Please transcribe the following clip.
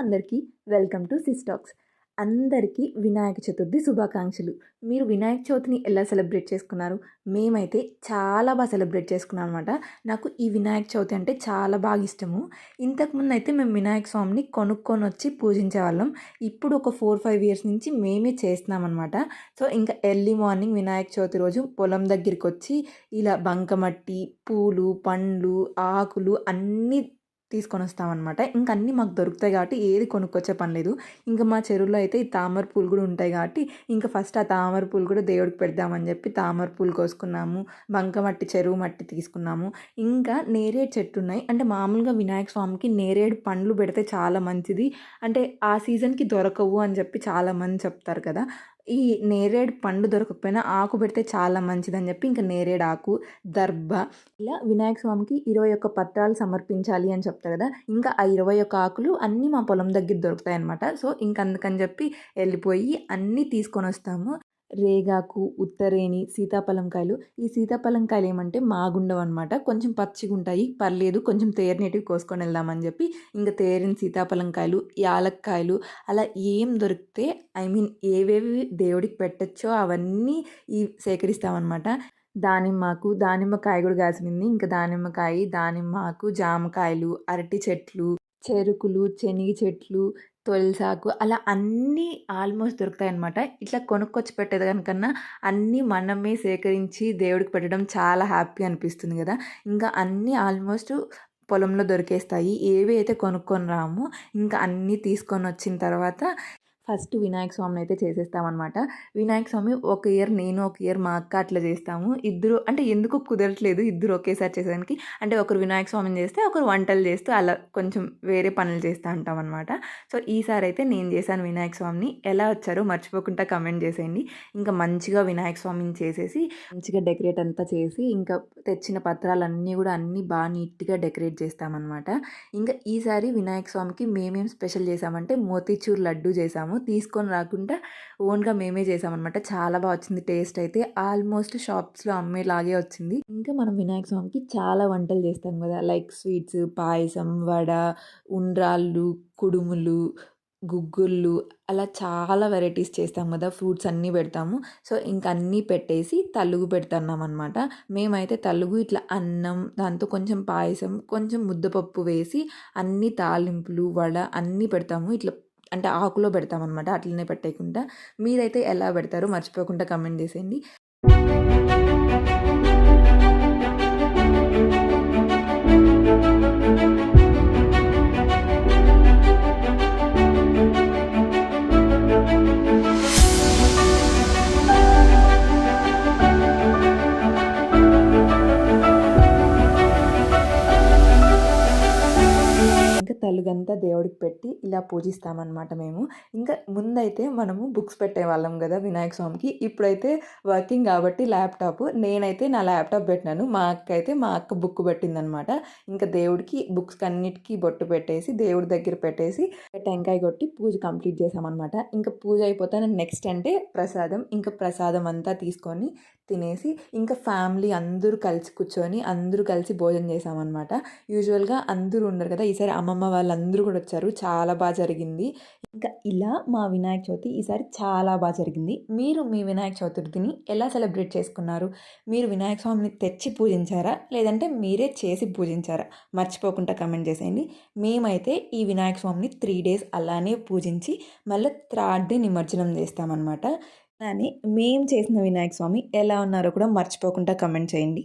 అందరికీ welcome to సిస్టాక్స్ అందరికీ వినాయక చతుర్థి శుభాకాంక్షలు. మీరు వినాయక చవితిని ఎలా సెలబ్రేట్ చేసుకున్నారు? మేమైతే చాలా బాగా సెలబ్రేట్ చేసుకున్నాం అనమాట నాకు ఈ వినాయక చవితి అంటే చాలా బాగా ఇష్టము. ఇంతకుముందు అయితే మేము వినాయక స్వామిని కొనుక్కొని వచ్చి పూజించే వాళ్ళం. ఇప్పుడు ఒక ఫోర్ ఫైవ్ ఇయర్స్ నుంచి మేమే చేస్తున్నాం అనమాట సో ఇంకా ఎర్లీ మార్నింగ్ వినాయక చవితి రోజు పొలం దగ్గరికి వచ్చి ఇలా బంకమట్టి పూలు పండ్లు ఆకులు అన్నీ తీసుకొని వస్తామన్నమాట ఇంకా అన్నీ మాకు దొరుకుతాయి కాబట్టి ఏది కొనుక్కొచ్చే పని లేదు. ఇంకా మా చెరువులో అయితే ఈ తామర పూలు కూడా ఉంటాయి కాబట్టి ఇంకా ఫస్ట్ ఆ తామర పూలు కూడా దేవుడికి పెడదామని చెప్పి తామర పూలు కోసుకున్నాము. బంకమట్టి చెరువు మట్టి తీసుకున్నాము. ఇంకా నేరేడు చెట్టు ఉన్నాయి. అంటే మామూలుగా వినాయక స్వామికి నేరేడు పండ్లు పెడితే చాలా మంచిది. అంటే ఆ సీజన్కి దొరకవు అని చెప్పి చాలామంది చెప్తారు కదా. ఈ నేరేడు పండు దొరకకపోయినా ఆకు పెడితే చాలా మంచిదని చెప్పి ఇంకా నేరేడు ఆకు దర్భ ఇలా వినాయక స్వామికి ఇరవై ఒక్క పత్రాలు సమర్పించాలి అని చెప్తారు కదా. ఇంకా ఆ ఇరవై ఒక్క ఆకులు అన్నీ మా పొలం దగ్గర దొరుకుతాయి అనమాట సో ఇంక అందుకని చెప్పి వెళ్ళిపోయి అన్నీ తీసుకొని వస్తాము. రేగాకు ఉత్తరేణి సీతాఫలం కాయలు ఈ సీతాఫలం కాయలు ఏమంటే మాగుండవు అనమాట కొంచెం పచ్చిగా ఉంటాయి పర్లేదు కొంచెం తేరినటివి కోసుకొని వెళ్దామని చెప్పి ఇంకా తేరిన సీతాఫలం కాయలు యాలక్కాయలు అలా ఏం దొరికితే ఐ మీన్ ఏవేవి దేవుడికి పెట్టచ్చో అవన్నీ ఈ సేకరిస్తామన్నమాట. దానిమ్మకు దానిమ్మకాయ కూడా కాసింది ఇంకా దానిమ్మకాయ దానిమ్మకు జామకాయలు అరటి చెట్లు చెరుకులు శనగ చెట్లు తొలిసాకు అలా అన్నీ ఆల్మోస్ట్ దొరుకుతాయి అనమాట ఇట్లా కొనుక్కొచ్చి పెట్టేది కనుకన్నా అన్నీ మనమే సేకరించి దేవుడికి పెట్టడం చాలా హ్యాపీ అనిపిస్తుంది కదా. ఇంకా అన్నీ ఆల్మోస్ట్ పొలంలో దొరికేస్తాయి. ఏవి అయితే కొనుక్కొని రాము ఇంకా అన్నీ తీసుకొని వచ్చిన తర్వాత ఫస్ట్ వినాయక స్వామిని అయితే చేసేస్తామన్నమాట. వినాయక స్వామి ఒక ఇయర్ నేను ఒక ఇయర్ మా అక్క అట్లా చేస్తాము. ఇద్దరు అంటే ఎందుకు కుదరట్లేదు ఇద్దరు ఒకేసారి చేసేదానికి? అంటే ఒకరు వినాయక స్వామిని చేస్తే ఒకరు వంటలు చేస్తూ అలా కొంచెం వేరే పనులు చేస్తూ ఉంటాం అనమాట సో ఈసారి అయితే నేను చేశాను వినాయక స్వామిని. ఎలా వచ్చారో మర్చిపోకుండా కమెంట్ చేసేయండి. ఇంకా మంచిగా వినాయక స్వామిని చేసేసి మంచిగా డెకరేట్ అంతా చేసి ఇంకా తెచ్చిన పత్రాలన్నీ కూడా అన్నీ బాగా నీట్గా డెకరేట్ చేస్తామన్నమాట. ఇంకా ఈసారి వినాయక స్వామికి మేమేం స్పెషల్ చేసామంటే మోతీచూర్ లడ్డు చేసాము. తీసుకొని రాకుండా ఓన్గా మేమే చేసామన్నమాట. చాలా బాగా వచ్చింది టేస్ట్ అయితే. ఆల్మోస్ట్ షాప్స్లో అమ్మేలాగే వచ్చింది. ఇంకా మనం వినాయక స్వామికి చాలా వంటలు చేస్తాం కదా. లైక్ స్వీట్స్ పాయసం వడ ఉండ్రాళ్ళు కుడుములు గుగ్గుళ్ళు అలా చాలా వెరైటీస్ చేస్తాం కదా. ఫ్రూట్స్ అన్నీ పెడతాము. సో ఇంక అన్నీ పెట్టేసి తలుగు పెడుతున్నాం అనమాట మేమైతే తలుగు ఇట్లా అన్నం దాంతో కొంచెం పాయసం కొంచెం ముద్దపప్పు వేసి అన్ని తాలింపులు వడ అన్నీ పెడతాము. ఇట్లా అంటే ఆకులో పెడతామన్నమాట అట్లనే పెట్టేయకుండా. మీరైతే ఎలా పెడతారో మర్చిపోకుండా కమెంట్ చేసేయండి. తలుగంతా దేవుడికి పెట్టి ఇలా పూజిస్తామన్నమాట మేము. ఇంకా ముందైతే మనము బుక్స్ పెట్టేవాళ్ళం కదా వినాయక స్వామికి. ఇప్పుడైతే వర్కింగ్ కాబట్టి ల్యాప్టాప్. నేనైతే నా ల్యాప్టాప్ పెట్టినాను. మా అక్క అయితే మా అక్క బుక్ పెట్టిందనమాట ఇంకా దేవుడికి బుక్స్ అన్నిటికీ బొట్టు పెట్టేసి దేవుడి దగ్గర పెట్టేసి టెంకాయ కొట్టి పూజ కంప్లీట్ చేసామన్నమాట ఇంకా పూజ అయిపోతే నెక్స్ట్ అంటే ప్రసాదం. ఇంకా ప్రసాదం అంతా తీసుకొని తినేసి ఇంకా ఫ్యామిలీ అందరూ కలిసి కూర్చొని అందరూ కలిసి భోజనం చేసామన్నమాట యూజువల్గా అందరూ ఉండరు కదా. ఈసారి అమ్మమ్మ వాళ్ళందరూ కూడా వచ్చారు. చాలా బాగా జరిగింది. ఇంకా ఇలా మా వినాయక చవితి ఈసారి చాలా బాగా జరిగింది. మీరు మీ వినాయక చతుర్థిని ఎలా సెలబ్రేట్ చేసుకున్నారు? మీరు వినాయక స్వామిని తెచ్చి పూజించారా? లేదంటే మీరే చేసి పూజించారా? మర్చిపోకుండా కమెంట్ చేసేయండి. మేమైతే ఈ వినాయక స్వామిని త్రీ డేస్ అలానే పూజించి మళ్ళీ థర్డ్ డే నిమజ్జనం చేస్తామన్నమాట. కానీ మేము చేసిన వినాయక స్వామి ఎలా ఉన్నారో కూడా మర్చిపోకుండా కమెంట్ చేయండి.